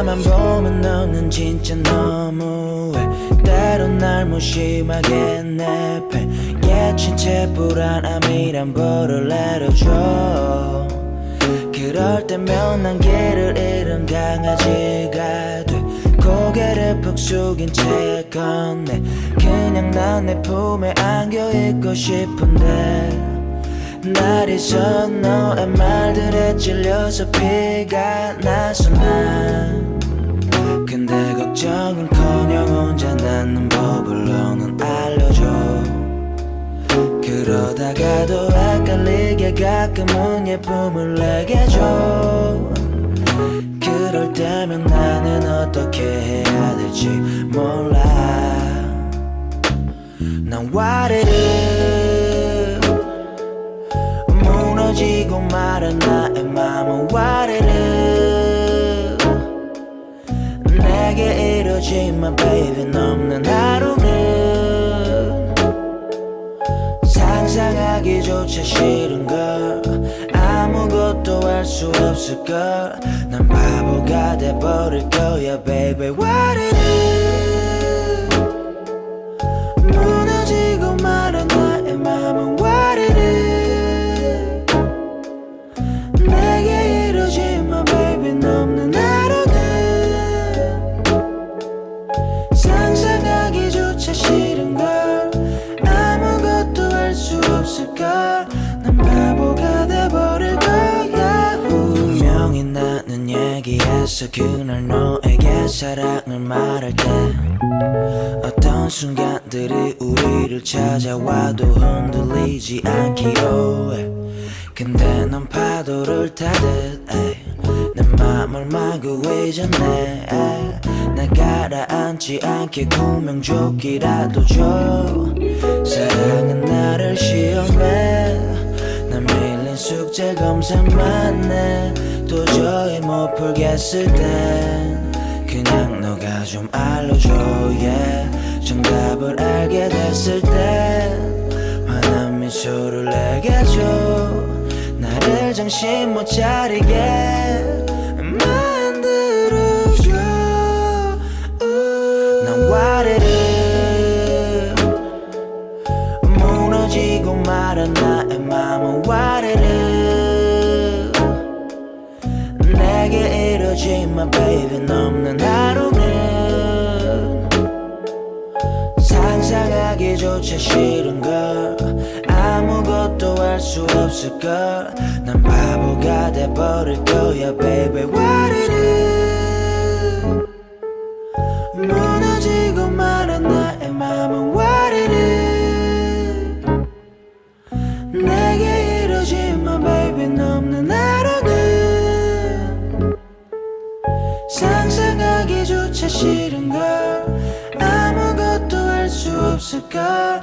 가만 보면 너는 진짜 너무해. 때론 날 무심하게 내패 예친 채 불안함이란 벌을 내려줘. 그럴 때면 난 길을 잃은 강아지가 돼. 고개를 푹 숙인 채 건네. 그냥 난 내 품에 안겨 있고 싶은데. 날에서 너의 말들에 찔려서 피가 나서 난 근데 걱정은커녕 혼자 낳는 법을 너는 알려줘. 그러다가도 헷갈리게 가끔은 예쁨을 내게 줘. 그럴 때면 나는 어떻게 해야 될지 몰라. 난 와르르 무너지고 말은 나의 맘은 와르르 내게 이루어지만 baby 넘는 하루는 상상하기조차 싫은 걸 아무것도 할 수 없을 걸난 바보가 돼버릴 거야 baby. 와르르 얘기했어 그날 너에게 사랑을 말할 때 어떤 순간들이 우리를 찾아와도 흔들리지 않기로 해. 근데 넌 파도를 타듯 내 맘을 마구 잊었네 날 가라앉지 않게 구명조끼라도 줘. 사랑은 나를 시험해. 난 밀린 숙제 검사만 해 도저히 못 풀겠을 땐 그냥 너가 좀 알려줘 yeah. 정답을 알게 됐을 땐 환한 미소를 내게 줘 나를 정신 못 차리게 상상하기조차 싫은 걸 아무것도 할 수 없을 걸난 바보가 돼버릴 거야 baby. 와르르 sugar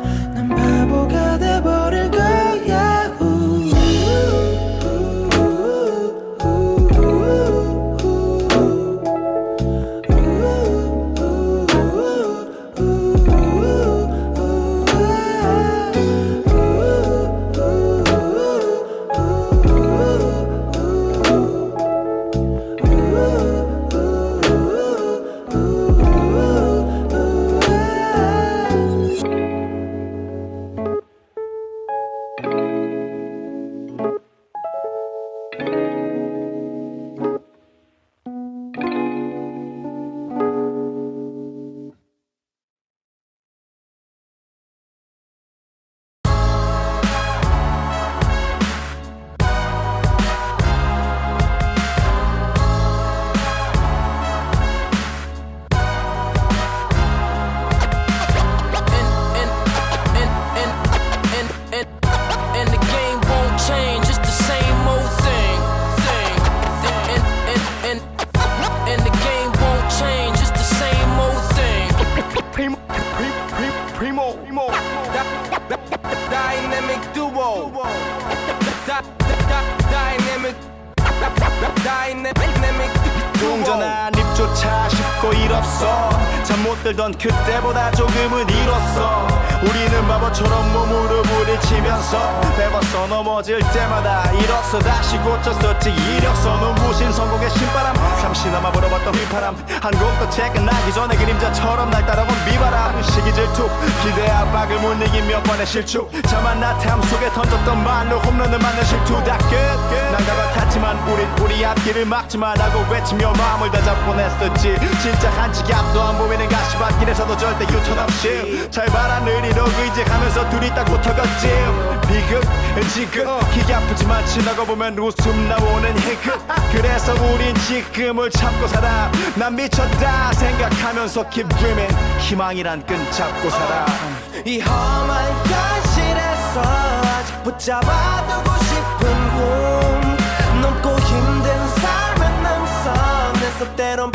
dynamic duo. Dynamic, dynamic, dynamic duo. 입조차 쉽고 일 없어. 잠 못 들던 그때보다 조금은 일었어. 우리는 바보처럼 몸으로 부딪히면서 배웠어 넘어질 때마다 일었어. 다시 고쳤었지. 이력서 눈부신 성공의 신바람. 잠시나마 불어봤던 휘파람. 한 곡도 퇴근하기 전에 그림자처럼 날 따라온 비바람. 시기 질투 기대 압박을 못 이긴 몇 번의 실축. 자만 나탐 속에 던졌던 말로 홈런을 맞는 실투. 다끝. 난가가 탔지만 우린 우리 앞길을 막지 말라고 외치며 마음을 다잡곤 했었지. 진짜 한치 앞도 안 보이는 가시밭길에서도 절대 유턴 없이 잘 봐라 느리록 의지하면서 둘이 딱 붙어갔지. 비극 지극. 기가 아프지만 지나고 보면 웃음 나오는 희극. 그래서 우린 지금을 참고 살아. 난 미쳤다 생각하면서 keep dreaming. 희망이란 끈 잡고 살아. 이 험한 현실에서 아직 붙잡아두고 싶은 꿈. 넘고 힘든 삶의 능선에서 때론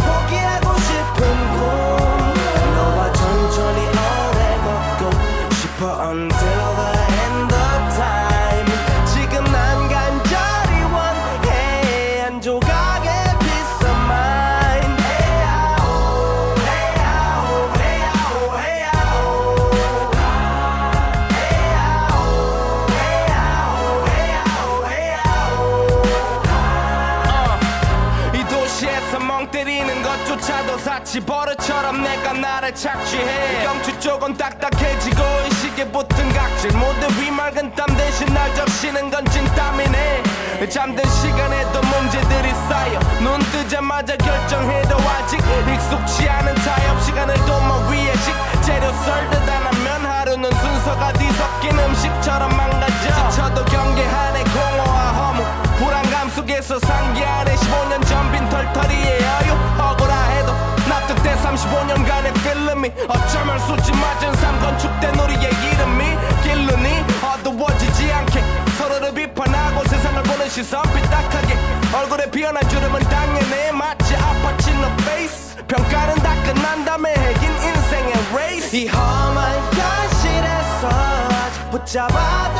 조차도 사치 버릇처럼 내가 나를 착취해. 경추 쪽은 딱딱해지고 이 시계 붙은 각질. 모두 위맑은 땀 대신 날 적시는 건 진땀이네. 잠든 시간에도 문제들이 쌓여. 눈 뜨자마자 결정해도 아직 익숙치 않은 타협 시간을 도모 위에 식재료 썰듯 안 하면 하루는 순서가 뒤섞인 음식처럼 망가져. 지쳐도 경계하네 공허와 허무. 불안감 속에서 상기하네 15년 전 빈 털털이의 여유 억울하해도 납득돼 35년간의 필름이 어쩌면 수지 맞은 삶 건축된 우리의 이름이 길르니 어두워지지 않게 서로를 비판하고 세상을 보는 시선 삐딱하게 얼굴에 피어난 주름은 당연해 마치 아파친 너 페이스 평가는 다 끝난 다음에 핵인 인생의 레이스 이 험한 현실에서 아직 붙잡아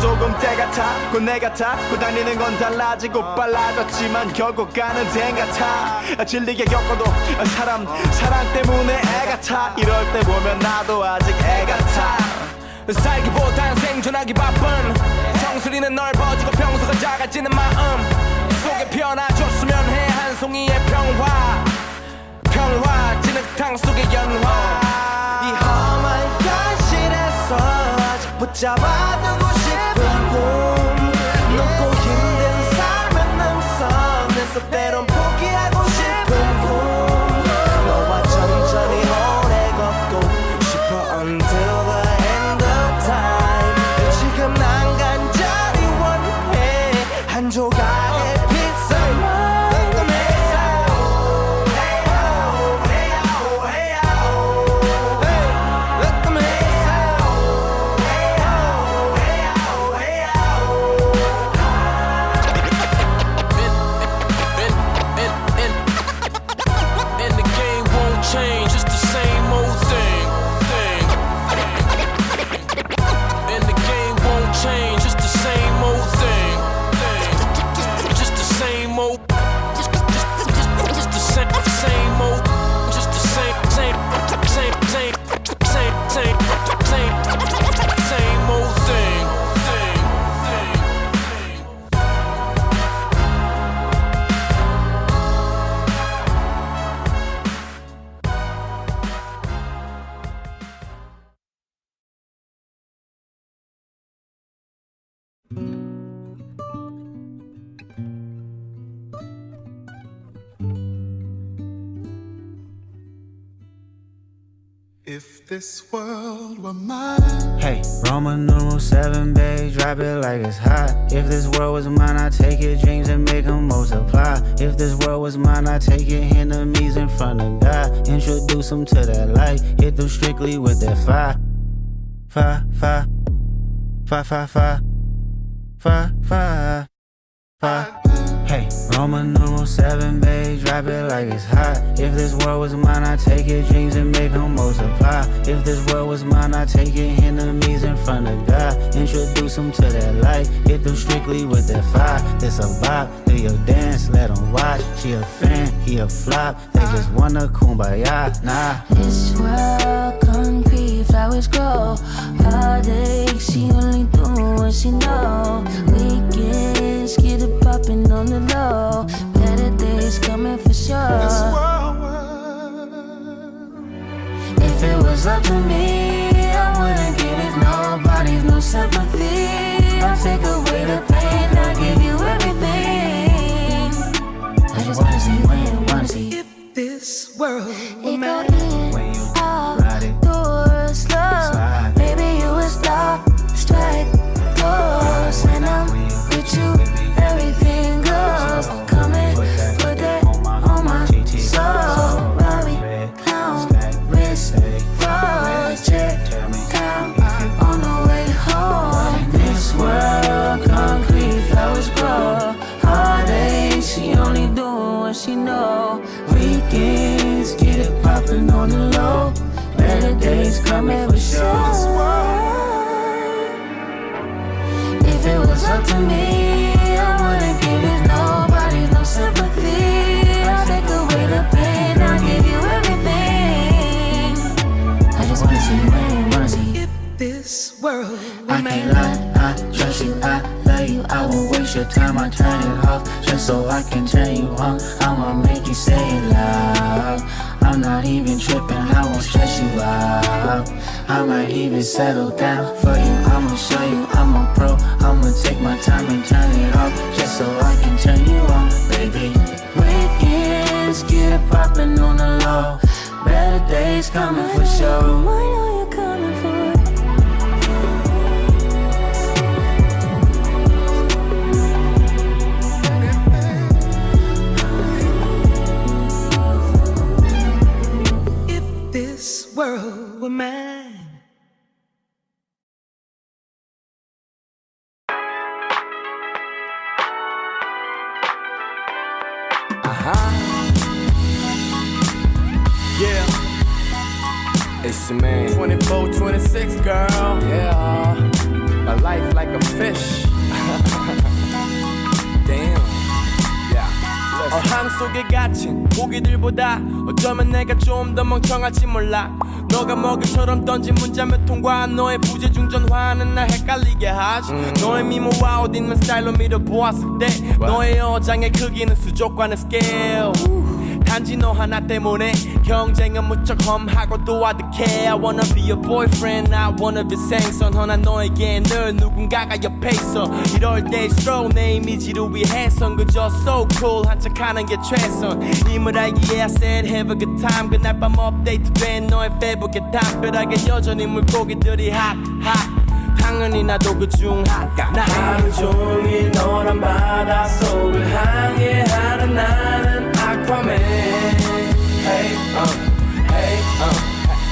조금 때 같아 곧내 같아 고 다니는 건 달라지고 빨라졌지만 결국 가는 데 같아 질리게 겪어도 사람 사랑 때문에 애 같아 이럴 때 보면 나도 아직 애 같아 살기보단 생존하기 바쁜. 정수리는 넓어지고 평소가 작아지는 마음. 속에 피어나줬으면 해 한 송이의 평화. 평화 진흙탕 속의 연화. 이 험한 현실에서 아직 붙잡아두고 싶은 꿈 This world were mine, Hey, Roman numeral seven, babe, drop it like it's hot. If this world was mine, I take your dreams and make them multiply. If this world was mine, I take your enemies in front of God. Introduce them to that light, hit them strictly with that fire. Fire, fire, fire, fire, fire, fire, fire, fire. Hey, Roman numeral seven, babe, drop it like it's hot. If this world was mine, I'd take your dreams and make them multiply. If this world was mine, I'd take your enemies in front of God. Introduce them to that light, hit them strictly with that fire. This a vibe, do your dance, let them watch. She a fan, he a flop, they just wanna kumbaya, nah. This world concrete, flowers grow. Heartache, she only do what she know. Weekends, get it poppin' on the low. Better days coming for sure. If it was up to me, I wouldn't give it nobody's no sympathy. I'll take away the pain, I'll give you everything. I just wanna see wanna see. if This world It time, I turn it off just so I can turn you on. I'ma make you say it loud. I'm not even tripping, I won't stress you out. I might even settle down for you. I'ma show you I'm a pro. I'ma take my time and turn it off just so I can turn you on, baby. Weekends get it poppin' on the low. Better days coming for sure. World were mine. Uh-huh. Yeah. It's your man. 24, 26, girl. Yeah. My life like a fish. 어항 속에 갇힌 고기들보다 어쩌면 내가 좀 더 멍청할지 몰라. 너가 먹이처럼 던진 문자 몇 통과 너의 부재중 전 화는 날 헷갈리게 하지. 너의 미모와 어딘만 스타일로 밀어보았을 때 너의 어장의 크기는 수족관의 스케일. 단지 너 하나 때문에 경쟁은 무척 험하고 또 아득해 I wanna be your boyfriend I wanna be 생선 허나 너에게 늘 누군가가 옆에 있어 이럴 때일수록 내 이미지를 위해선 그저 so cool 한척하는 게 최선 임을 알기에 I said have a good time 그날 밤 업데이트된 너의 페북에 담벼락에 여전히 물고기들이 hot hot 당연히 나도 그중 하나 나 하루 종일 너란 바닷속을 항해하는 나는 아쿠아맨 Hey uh, hey uh,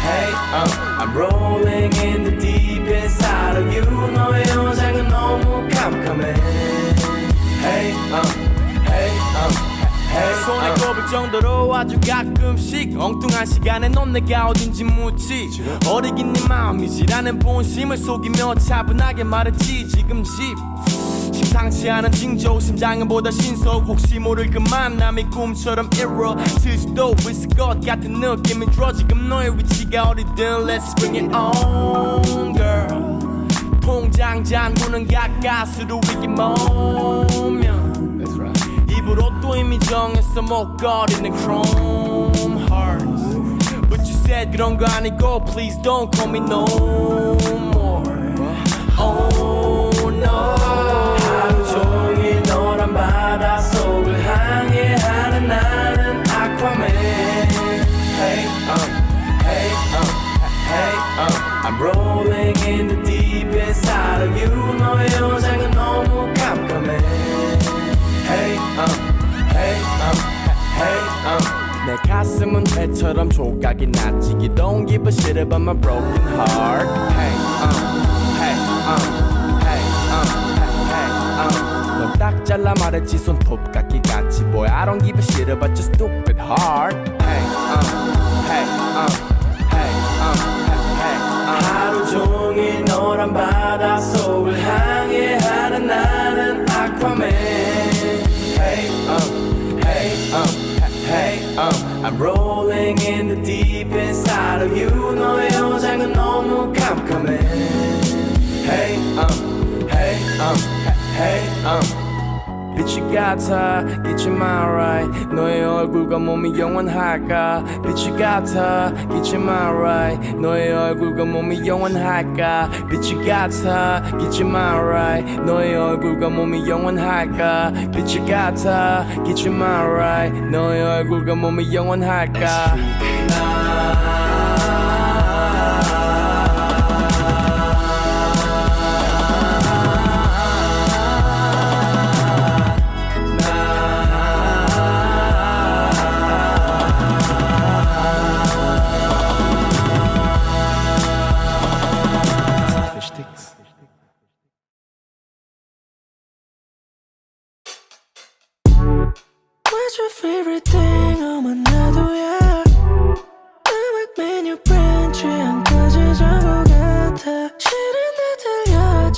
hey uh. I'm rolling in the deep inside of you. 너의 여장은 너무 Hey uh, hey uh Hey, 손에 꼽을 정도로 아주 가끔씩 엉뚱한 시간에 넌 내가 어딘지 묻지. 어리긴 네 마음이지라는 본심을 속이며 차분하게 말했지. 지금 집심 상치 않은 징조 심장은 보다 신속. 혹시 모를 그 만남이 꿈처럼 이루어질 수도 있을 것 같은 느낌이 들어 지금 너의 위치가 어디든. Let's bring it on girl. 통장 잔고는 가까스로 위기 모면 입으로 또 이미 정했어 목걸이는 chrome hearts. But you said 그런 거 아니고 Please don't call me no more. Oh no 바닷속을 항해하는 나는 아쿠아맨 Hey uh, hey uh, rolling in the deep inside of you 너의 여장은 너무 깜깜해 Hey um Hey um Hey um 내 가슴은 회처럼 조각이 났지 You don't give a shit about my broken heart Hey um Hey um 잘라 말했지 손톱깎이 같이 Boy I don't give a shit about your stupid heart Hey um Hey um Hey um Hey um 하루 종일 너란 바닷속을 항해하는 나는 아쿠아맨 Hey um Hey um Hey um I'm rolling in the deep inside of you 너의 여장은 너무 깜깜해 Hey um Hey um Hey um 빛이 같아. 잊지마 right 너의 얼굴과 몸이 영원할까? 빛이 같아. 잊지마 right 너의 얼굴과 몸이 영원할까? 빛이 같아. 잊지마 right 너의 얼굴과 몸이 영원할까? 빛이 같아. 잊지마 right 너의 얼굴과 몸이 영원할까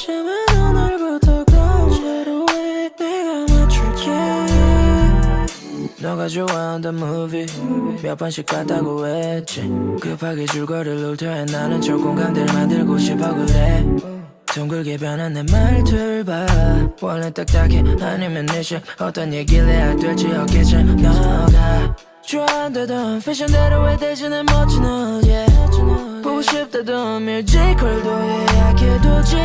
들렸지만 오늘부터 그런 대로 해 내가 맞출게. 너가 좋아한던 movie 몇 번씩 봤다고 했지. 급하게 줄거리를 울터해 나는 저 공간들 만들고 싶어 그래. 둥글게 변한 내 말들 봐. 원래 딱딱해. 아니면 내식 어떤 얘기를 해야 될지 어깨지 너가 좋아한다던 패션대로 왜 대신에 멋진 옷 yeah. 보고 싶다던 뮤지컬도 예약해두지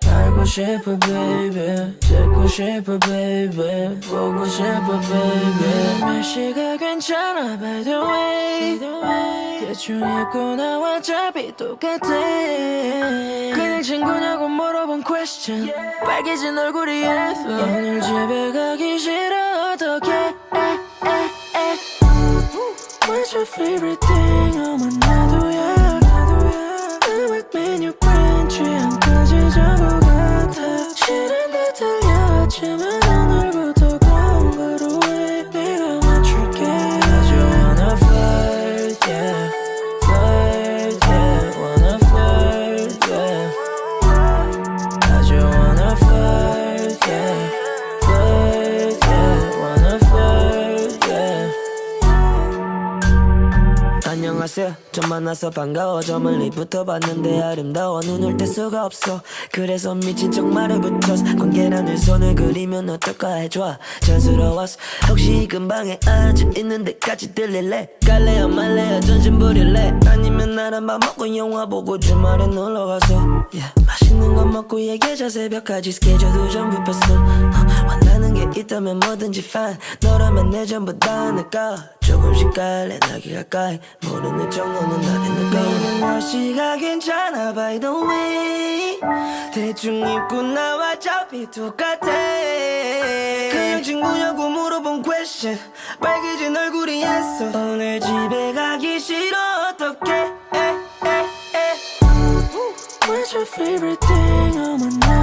다 알고 싶어 baby. 듣고 싶어 baby. 보고 싶어 baby. 날씨가 괜찮아 by the way. 대충 입고 나와 어차피 똑같아. 그냥 친구냐고 물어본 question. 빨개진 얼굴이 예뻐. 오늘 집에 가기 싫어 어떡해 What's your favorite thing? 어머 좀 만나서 반가워. 저 멀리부터 봤는데 아름다워. 눈을 뗄 수가 없어. 그래서 미친 척 말을 붙여서 관계라는 손을 그리면 어떨까 해줘. 자연스러웠어 혹시 이 근방에 앉아있는 데까지 들릴래? 갈래요 말래요. 전신 부릴래? 아니면 나랑 밥 먹고 영화 보고 주말에 놀러가서 yeah. 맛있는 거 먹고 얘기하자 새벽까지 스케줄도 전부 폈어. 어, 원하는 게 있다면 뭐든지 fine. 너라면 내 전부 다 내가. 조금씩 갈래 나기 가까이. 모르는 척 너는 나를 느껴 내는 날씨가 괜찮아 by the way. 대충 입고 나와 어차피 똑같아. 그냥 친구냐고 물어본 question. 빨개진 얼굴이 했어. 오늘 집에 가기 싫어 어떡해 your favorite thing? 어머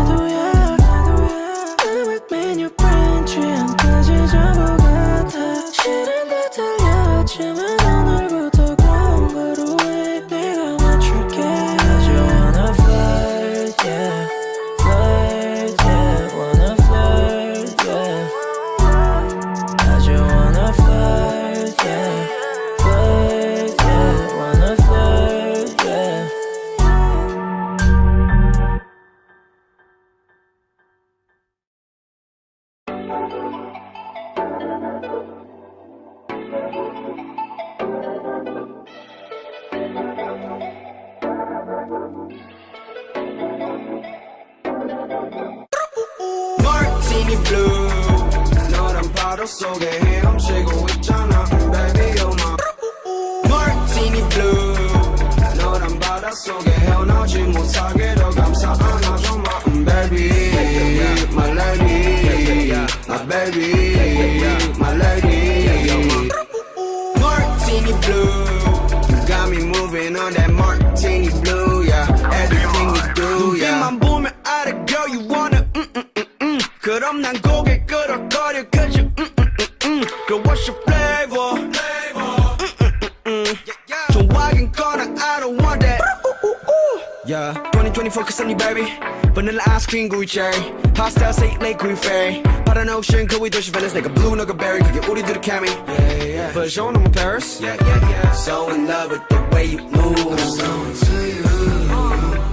Yeah 2024 cause I'm your baby Vanilla ice cream gooey cherry Hot style say lake gooey fairy 파란 ocean 그 위도시 Venice 내가 blue 너가 berry 그게 우리들의 케미 yeah, yeah. Version I'm in Paris yeah, yeah, yeah. So in love with the way you move I'm so into you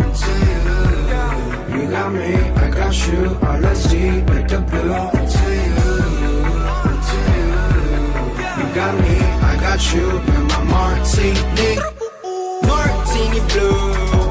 into you You got me, I got you All let's deep like the blue Into you into you You got me, I got you You're my martini Martini blue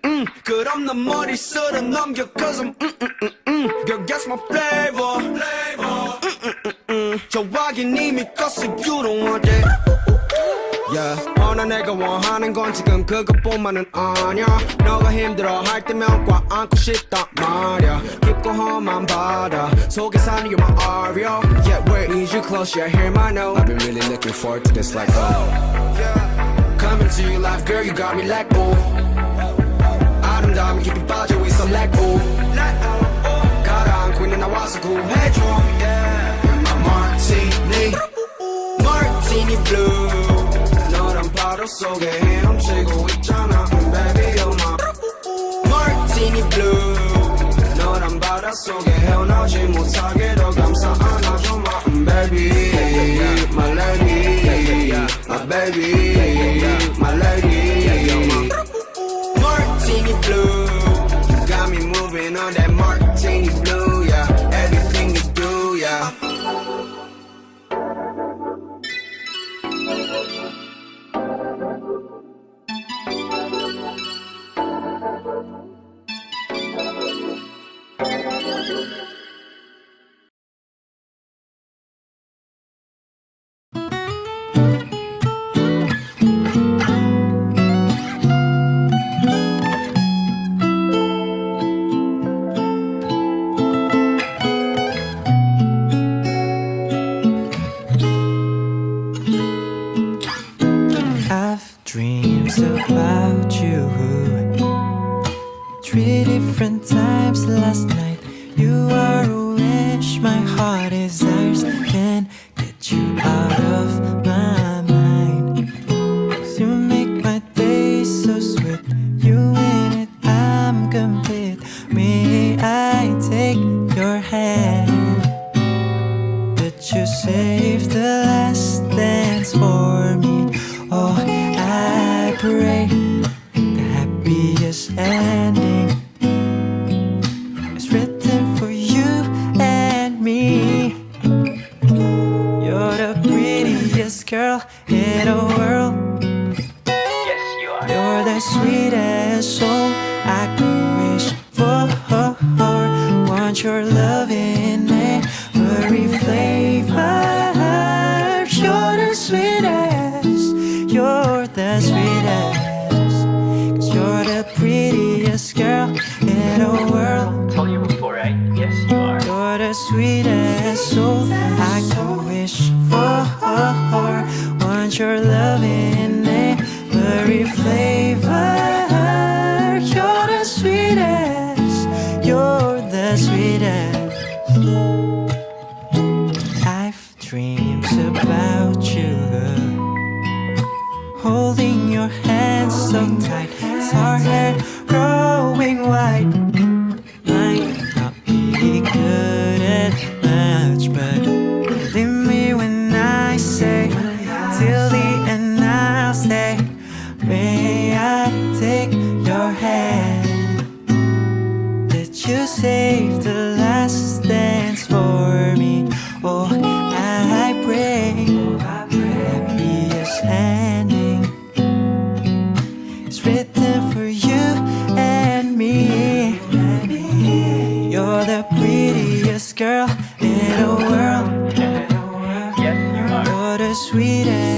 mm. 그럼 난 머릿속을 넘겨 cause I'm mm, mm, mm, mm. Girl guess my flavor flavor mm, mm, mm, mm. 좋아하긴 이미 껐어 you don't want that Yeah. 어나 내가 원하는 건 지금 그것뿐만은 아니야 너가 힘들어 할 때면 꽉 안고 싶단 말야 깊고 험한 바다 속에 사는 you're my Aria Yeah, where need you close, yeah, hear my note I've been really looking forward to this like oh yeah. Coming to your life, girl, you got me like oh 아름다움이 깊이 빠져 있어 like oh 가라앉고 있는 나와서 구해줘 Yeah, you're my martini Martini blue 너란 바다 속에 헤엄치고 있잖아 Baby you're my Martini blue 너란 바다 속에 헤어나지 못하게 더 감사 안아줘 my baby My lady My baby married written for you and me. You're the prettiest girl in the world. You're the sweetest.